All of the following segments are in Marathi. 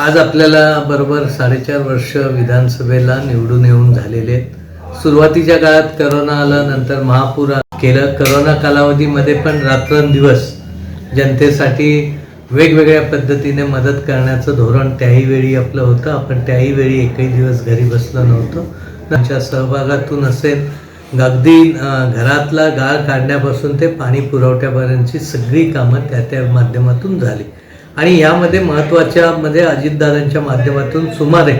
आज आपल्याला बरोबर साडेचार वर्ष विधानसभेला निवडून येऊन झालेले आहेत. सुरुवातीच्या काळात करोना आला नंतर महापूर केलं. करोना कालावधीमध्ये पण रात्रंदिवस जनतेसाठी वेगवेगळ्या पद्धतीने मदत करण्याचं धोरण त्याही वेळी आपलं होतं. आपण त्याही वेळी एकही दिवस घरी बसलो नव्हतो. त्यांच्या सहभागातून असेल. अगदी घरातला गाळ काढण्यापासून ते पाणी पुरवठ्यापर्यंतची सगळी कामं त्या त्या माध्यमातून झाली. आणि यामध्ये महत्त्वाच्या मध्ये अजितदादांच्या माध्यमातून सुमारे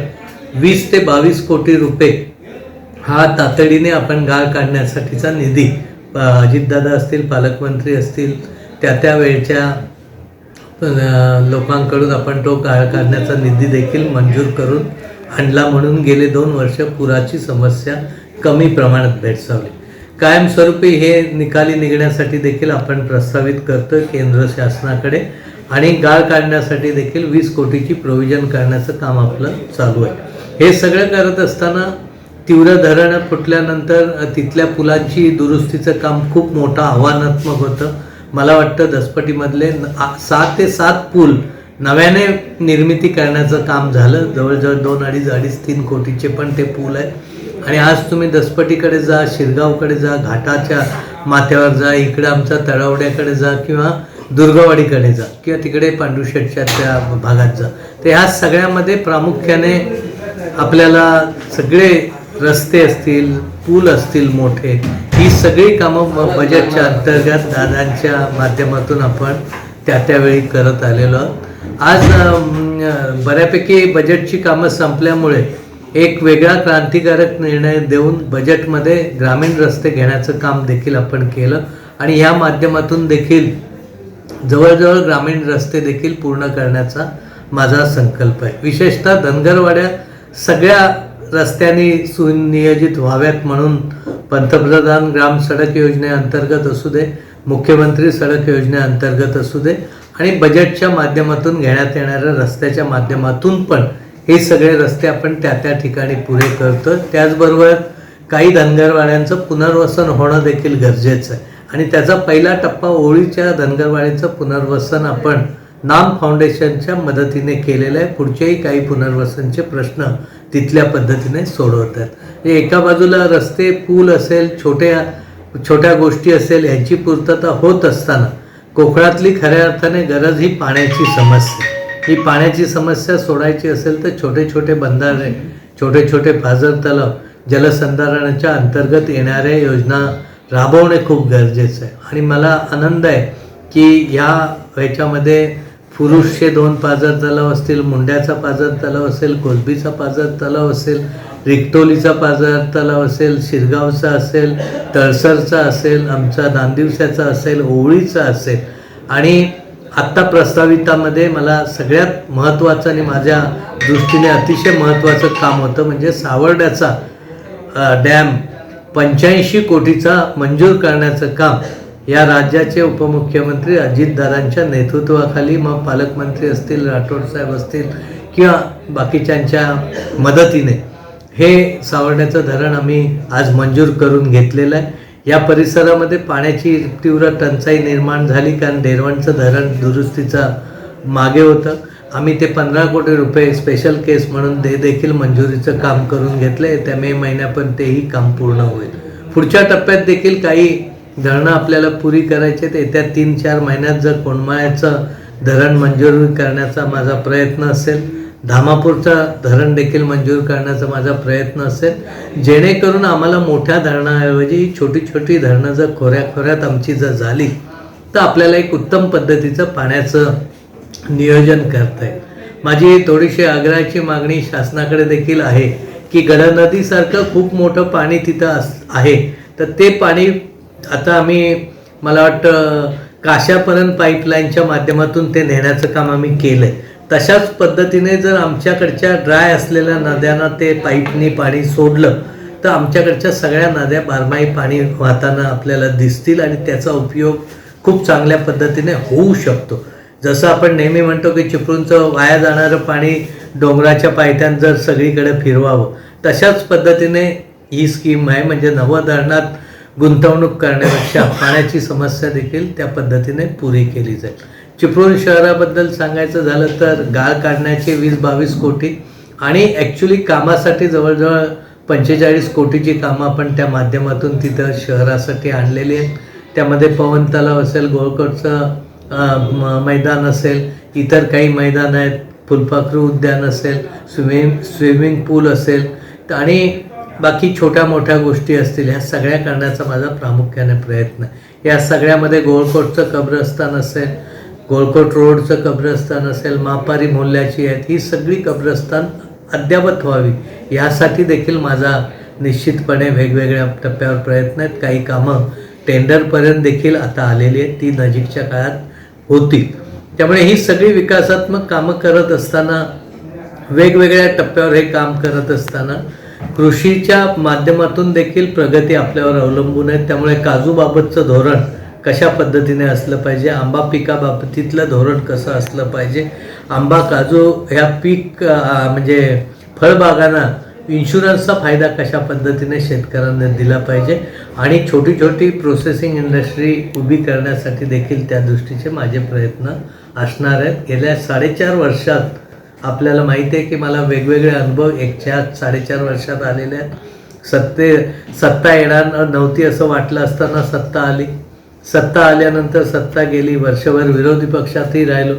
वीस ते बावीस कोटी रुपये हा तातडीने आपण गाळ काढण्यासाठीचा निधी अजितदादा असतील पालकमंत्री असतील त्या त्या वेळच्या लोकांकडून आपण तो गाळ काढण्याचा निधी देखील मंजूर करून आणला म्हणून गेले दोन वर्ष पुराची समस्या कमी प्रमाणात भेडसावली. कायमस्वरूपी हे निकाली निघण्यासाठी देखील आपण प्रस्तावित करतो केंद्र शासनाकडे. आणि गाळ काढण्यासाठी देखील वीस कोटीची प्रोव्हिजन करण्याचं काम आपलं चालू आहे. हे सगळं करत असताना तीव्र धरण फुटल्यानंतर तिथल्या पुलांची दुरुस्तीचं काम खूप मोठं आव्हानात्मक होतं. मला वाटतं दसपटीमधले सात ते सात पूल नव्याने निर्मिती करण्याचं काम झालं. जवळजवळ दोन अडीच अडीच तीन कोटीचे पण ते पूल आहे आणि आज तुम्ही दसपटीकडे जा शिरगावकडे जा घाटाच्या माथ्यावर जा इकडे आमच्या तळवड्याकडे जा किंवा दुर्गावाडीकडे जा किंवा तिकडे पांडुशेटच्या त्या भागात जा तर ह्या सगळ्यामध्ये प्रामुख्याने आपल्याला सगळे रस्ते असतील पूल असतील मोठे ही सगळी कामं बजेटच्या अंतर्गत दादांच्या माध्यमातून आपण त्या त्यावेळी करत आलेलो आहोत. आज बऱ्यापैकी बजेटची कामं संपल्यामुळे एक वेगळा क्रांतिकारक निर्णय देऊन बजेटमध्ये ग्रामीण रस्ते घेण्याचं काम देखील आपण केलं आणि ह्या माध्यमातून देखील जवळजवळ ग्रामीण रस्ते देखील पूर्ण करण्याचा माझा संकल्प आहे. विशेषतः धनगरवाड्या सगळ्या रस्त्यांनी सुनियोजित व्हाव्यात म्हणून पंतप्रधान ग्राम सडक योजनेअंतर्गत असू दे मुख्यमंत्री सडक योजनेअंतर्गत असू दे आणि बजेटच्या माध्यमातून घेण्यात येणाऱ्या रस्त्याच्या माध्यमातून पण हे सगळे रस्ते आपण त्या त्या ठिकाणी पुरे करतो त्याचबरोबर काही धनगरवाड्यांचं पुनर्वसन होणं देखील गरजेचं आहे. आणि त्याचा पहिला टप्पा ओळीच्या धनगरवाडीचं पुनर्वसन आपण नाम फाउंडेशनच्या मदतीने केलेलं आहे. पुढचेही काही पुनर्वसनचे प्रश्न तिथल्या पद्धतीने सोडवतात म्हणजे एका बाजूला रस्ते पूल असेल छोट्या छोट्या गोष्टी असेल यांची पूर्तता होत असताना कोकणातली खऱ्या अर्थाने गरज ही पाण्याची समस्या ही पाण्याची समस्या सोडायची असेल तर छोटे छोटे बंधारे छोटे छोटे फाजर तलाव जलसंधारणाच्या अंतर्गत येणाऱ्या योजना राबवणे खूप गरजेचं आहे. आणि मला आनंद आहे की या ह्याच्यामध्ये पुरुषचे दोन पाझर तलाव असतील मुंड्याचा पाझर तलाव असेल कोलबीचा पाझर तलाव असेल रिक्टोलीचा पाझर तलाव असेल शिरगावचा असेल तळसरचा असेल आमचा नांदिवसाचा असेल ओवळीचा असेल. आणि आत्ता प्रस्तावितामध्ये मला सगळ्यात महत्त्वाचं आणि माझ्या दृष्टीने अतिशय महत्त्वाचं काम होतं म्हणजे सावर्ड्याचा डॅम. पंच्याऐंशी कोटीचा मंजूर करण्याचं काम या राज्याचे उपमुख्यमंत्री अजितदादांच्या नेतृत्वाखाली मग पालकमंत्री असतील राठोड साहेब असतील किंवा बाकीच्यांच्या मदतीने. हे सावरण्याचं धरण आम्ही आज मंजूर करून घेतलेलं आहे. या परिसरामध्ये पाण्याची तीव्र टंचाई निर्माण झाली कारण डेरवणचं धरण दुरुस्तीचा मागे होतं. आम्ही ते पंधरा कोटी रुपये स्पेशल केस म्हणून ते देखील मंजुरीचं काम करून घेतले. त्या मे महिन्यापर्यंत तेही काम पूर्ण होईल. पुढच्या टप्प्यात देखील काही धरणं आपल्याला पुरी करायचे आहेत. येत्या तीन चार महिन्यात जर कोंडमाळ्याचं धरण मंजूर करण्याचा माझा प्रयत्न असेल धामापूरचं धरण देखील मंजूर करण्याचा माझा प्रयत्न असेल जेणेकरून आम्हाला मोठ्या धरणाऐवजी छोटी छोटी धरणं जर खोऱ्या खोऱ्यात आमची जर झाली तर आपल्याला एक उत्तम पद्धतीचं पाण्याचं नियोजन करता येईल माझी थोडीशी आग्रहाची मागणी शासनाकडे देखील आहे की गडनदीसारखं खूप मोठं पाणी तिथं अस आहे. तर ते पाणी आता आम्ही मला वाटतं काशापर्यंत पाईपलाईनच्या माध्यमातून ते नेण्याचं काम आम्ही केलं आहे तशाच पद्धतीने जर आमच्याकडच्या ड्राय असलेल्या नद्यांना ते पाईपनी पाणी सोडलं तर आमच्याकडच्या सगळ्या नद्या बारमाही पाणी वाहताना आपल्याला दिसतील आणि त्याचा उपयोग खूप चांगल्या पद्धतीने होऊ शकतो. जसं आपण नेहमी म्हणतो की चिपळूणचं वाया जाणारं पाणी डोंगराच्या पायथ्यात जर सगळीकडे फिरवावं तशाच पद्धतीने ही स्कीम आहे. म्हणजे नवधरणात गुंतवणूक करण्यापेक्षा पाण्याची समस्या देखील त्या पद्धतीने पुरी केली जाईल. चिपळूण शहराबद्दल सांगायचं झालं तर गाळ काढण्याचे वीस बावीस कोटी आणि ॲक्च्युली कामासाठी जवळजवळ पंचेचाळीस कोटीची कामं आपण त्या माध्यमातून तिथं शहरासाठी आणलेली आहेत. त्यामध्ये पवन तलाव असेल गोळकोटचं मैदान असेल इतर काही मैदान आहेत फुलपाखरू उद्यान असेल स्विमिंग स्विमिंग पूल असेल आणि बाकी छोट्या मोठ्या गोष्टी असतील ह्या सगळ्या करण्याचा माझा प्रामुख्याने प्रयत्न. या सगळ्यामध्ये गोळकोटचं कब्रस्तान असेल गोळकोट रोडचं कब्रस्तान असेल मापारी मोल्ल्याची आहेत ही सगळी कब्रस्तान अद्यावत व्हावी. यासाठी देखील माझा निश्चितपणे वेगवेगळ्या टप्प्यावर प्रयत्न आहेत. काही कामं टेंडरपर्यंत देखील आता आलेली आहेत. ती नजीकच्या काळात होतील. त्यामुळे ही सगळी विकासात्मक कामं करत असताना वेगवेगळ्या टप्प्यावर हे काम करत असताना कृषीच्या माध्यमातून देखील प्रगती आपल्यावर अवलंबून आहे. त्यामुळे काजूबाबतचं धोरण कशा पद्धतीने असलं पाहिजे आंबा पिकाबाबतीतलं धोरण कसं असलं पाहिजे आंबा काजू ह्या पीक म्हणजे फळबागांना इन्शुरन्सचा फायदा कशा पद्धतीने शेतकऱ्यांना दिला पाहिजे आणि छोटी छोटी प्रोसेसिंग इंडस्ट्री उभी करण्यासाठी देखील त्या दृष्टीचे माझे प्रयत्न असणार आहेत. गेल्या साडेचार वर्षात आपल्याला माहिती आहे की मला वेगवेगळे अनुभव एकच्या साडेचार वर्षात आलेले आहेत. सत्ते सत्ता येणार नव्हती असं वाटलं असताना सत्ता आली. सत्ता आल्यानंतर सत्ता गेली वर्षभर विरोधी पक्षातही राहिलो.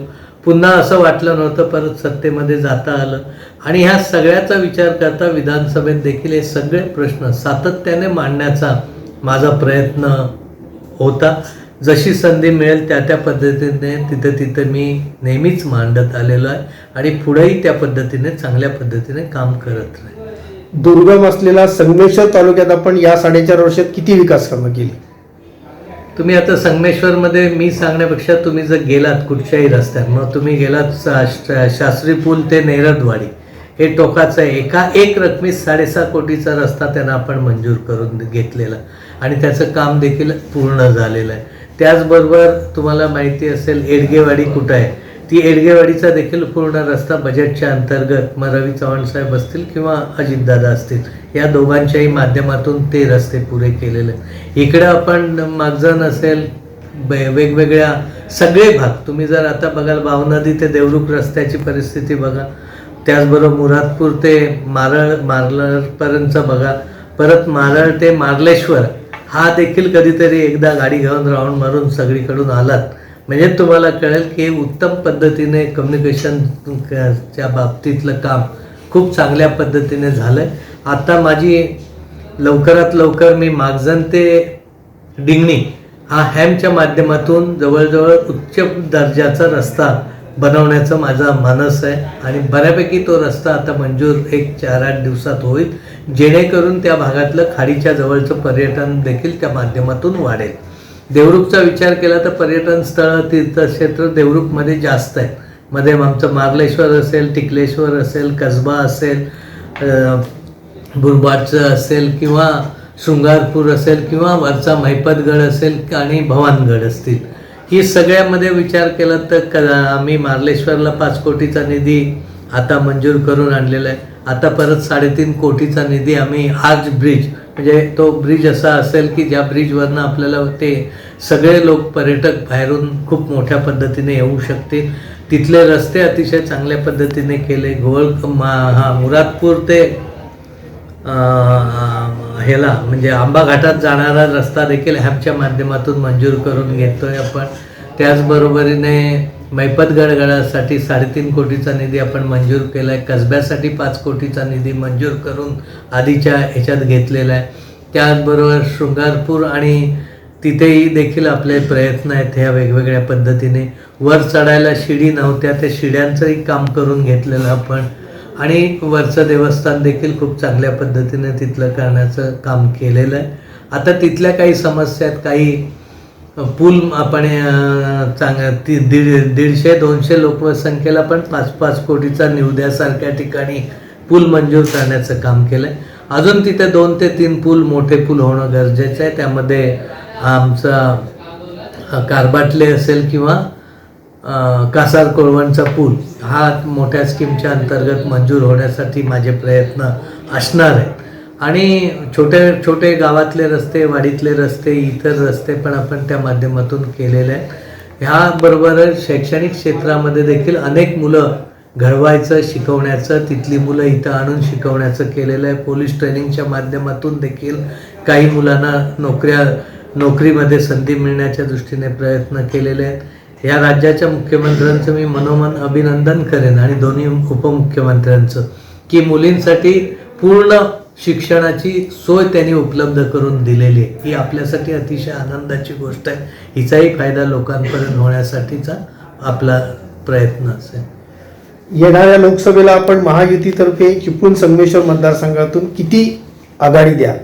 पुन्हा असं वाटलं नव्हतं परत सत्तेमध्ये जाता आलं. आणि ह्या सगळ्याचा विचार करता विधानसभेत देखील हे सगळे प्रश्न सातत्याने मांडण्याचा माझा प्रयत्न होता. जशी संधी मिळेल त्या त्या पद्धतीने तिथं तिथं मी नेहमीच मांडत आलेलो आहे आणि पुढेही त्या पद्धतीने चांगल्या पद्धतीने काम करत राहील. दुर्गम असलेला संगमेश्वर तालुक्यात आपण या साडेचार वर्षात किती विकास कामं केली? तुम्ही आता संगमेश्वरमध्ये मी सांगण्यापेक्षा तुम्ही जर गेलात कुठच्याही रस्त्यात मग तुम्ही गेलात शा- शास्त्री पूल ते नेरदवाडी. हे टोकाचं आहे एका एक रकमी साडेसहा कोटीचा रस्ता त्यांना आपण मंजूर करून घेतलेला. आणि त्याचं काम देखील पूर्ण झालेलं आहे. त्याचबरोबर तुम्हाला माहिती असेल एडगेवाडी कुठं आहे? ती एडगेवाडीचा देखील पूर्ण रस्ता बजेटच्या अंतर्गत मग रवी चव्हाण साहेब असतील किंवा अजितदादा असतील या दोघांच्याही माध्यमातून ते रस्ते पुरे केलेले. इकडं आपण मागजण असेल वेगवेगळ्या सगळे भाग. तुम्ही जर आता बघाल भावनदी ते देवरुख रस्त्याची परिस्थिती बघा. त्याचबरोबर मुरादपूर ते मारळ मारलपर्यंत बघा. परत मारळ ते मार्लेश्वर हा देखील कधीतरी एकदा गाडी घेऊन राऊंड मारून सगळीकडून आलात. म्हणजे तुम्हाला कळेल की उत्तम पद्धतीने कम्युनिकेशनच्या बाबतीतलं काम खूप चांगल्या पद्धतीने झालं आहे आता माझी लवकरात लवकर मी मागजन ते डिंगणी हा हॅमच्या माध्यमातून जवळजवळ उच्च दर्जाचा रस्ता बनवण्याचा माझा मानस आहे. आणि बऱ्यापैकी तो रस्ता आता मंजूर एक चार आठ दिवसात होईल. जेणेकरून त्या भागातलं खाडीच्या जवळचं पर्यटन देखील त्या माध्यमातून वाढेल. देवरुखचा विचार केला तर पर्यटन स्थळं तीर्थक्षेत्र देवरुखमध्ये जास्त आहे मध्ये आमचं मार्लेश्वर असेल टिकलेश्वर असेल कसबा असेल अं, बुरबाडचं असेल किंवा शृंगारपूर असेल किंवा वरचा महिपतगड असेल आणि भवानगड असतील. ही सगळ्यामध्ये विचार केला तर क आम्ही मार्लेश्वरला पाच कोटीचा निधी आता मंजूर करून आणलेला आहे. आता परत साडेतीन कोटीचा निधी आम्ही आर्च ब्रिज म्हणजे तो ब्रिज असा असेल की ज्या ब्रिजवरनं आपल्याला ते सगळे लोक पर्यटक बाहेरून खूप मोठ्या पद्धतीने येऊ शकतील तिथले रस्ते अतिशय चांगल्या पद्धतीने केले. गोळ मा हा मुरादपूर ते आ, ह्याला म्हणजे आंबा घाटात जाणारा रस्ता देखील हॅपच्या माध्यमातून मंजूर करून घेतोय आपण. त्याचबरोबरीने मैपतगडगडासाठी साडेतीन कोटीचा निधी आपण मंजूर केला आहे कसब्यासाठी पाच कोटीचा निधी मंजूर करून आधीच्या ह्याच्यात घेतलेला आहे. त्याचबरोबर शृंगारपूर आणि तिथेही देखील आपले प्रयत्न आहेत ह्या वेगवेगळ्या पद्धतीने. वर चढायला शिडी नव्हत्या त्या शिड्यांचंही काम करून घेतलेलं आपण. आणि वरचं देवस्थान देखील खूप चांगल्या पद्धतीने तिथलं करण्याचं काम केलेलं आहे. आता तिथल्या काही समस्या आहेत काही पूल आपण चांग ती दीड दीडशे दोनशे लोकसंख्येला पण पाच पाच कोटीचा निवद्यासारख्या ठिकाणी पूल मंजूर करण्याचं काम केलं आहे अजून तिथे दोन ते तीन पूल मोठे पूल होणं गरजेचं आहे. त्यामध्ये आमचा कारबाटले असेल किंवा कासार कोळवणचा पूल हा मोठ्या स्कीमच्या अंतर्गत मंजूर होण्यासाठी माझे प्रयत्न असणार आहेत. आणि छोटे छोटे गावातले रस्ते वाडीतले रस्ते इतर रस्ते पण आपण त्या माध्यमातून केलेले आहेत. ह्याबरोबरच शैक्षणिक क्षेत्रामध्ये देखील अनेक मुलं घडवायचं शिकवण्याचं तिथली मुलं इथं आणून शिकवण्याचं केलेलं आहे. पोलीस ट्रेनिंगच्या माध्यमातून देखील काही मुलांना नोकऱ्या नोकरीमध्ये संधी मिळण्याच्या दृष्टीने प्रयत्न केलेले आहेत. या राज्याच्या मुख्यमंत्र्यांचं मी मनोमन अभिनंदन करेन आणि दोन्ही उपमुख्यमंत्र्यांचं की मुलींसाठी पूर्ण शिक्षणाची सोय त्यांनी उपलब्ध करून दिलेली आहे. ही आपल्यासाठी अतिशय आनंदाची गोष्ट आहे. हिचाही फायदा लोकांपर्यंत होण्यासाठीचा आपला प्रयत्न असेल. येणाऱ्या लोकसभेला आपण महायुतीतर्फे चिपळूण संगमेश्वर मतदारसंघातून किती आघाडी द्या?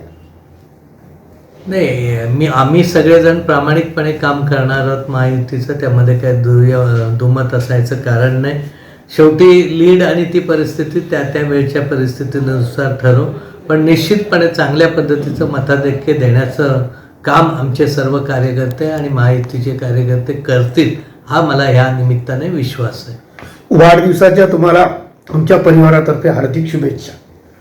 नाही मी आम्ही सगळेजण प्रामाणिकपणे काम करणार आहोत महायुतीचं त्यामध्ये काय दुर्य दुमत असायचं कारण नाही. शेवटी लीड आणि ती परिस्थिती त्या त्या वेळच्या परिस्थितीनुसार ठरवू. पण निश्चितपणे चांगल्या पद्धतीचं मताधिक्य देण्याचं काम आमचे सर्व कार्यकर्ते आणि महायुतीचे कार्यकर्ते करतील हा मला ह्या निमित्ताने विश्वास आहे. वाढदिवसाच्या तुम्हाला आमच्या परिवारातर्फे हार्दिक शुभेच्छा.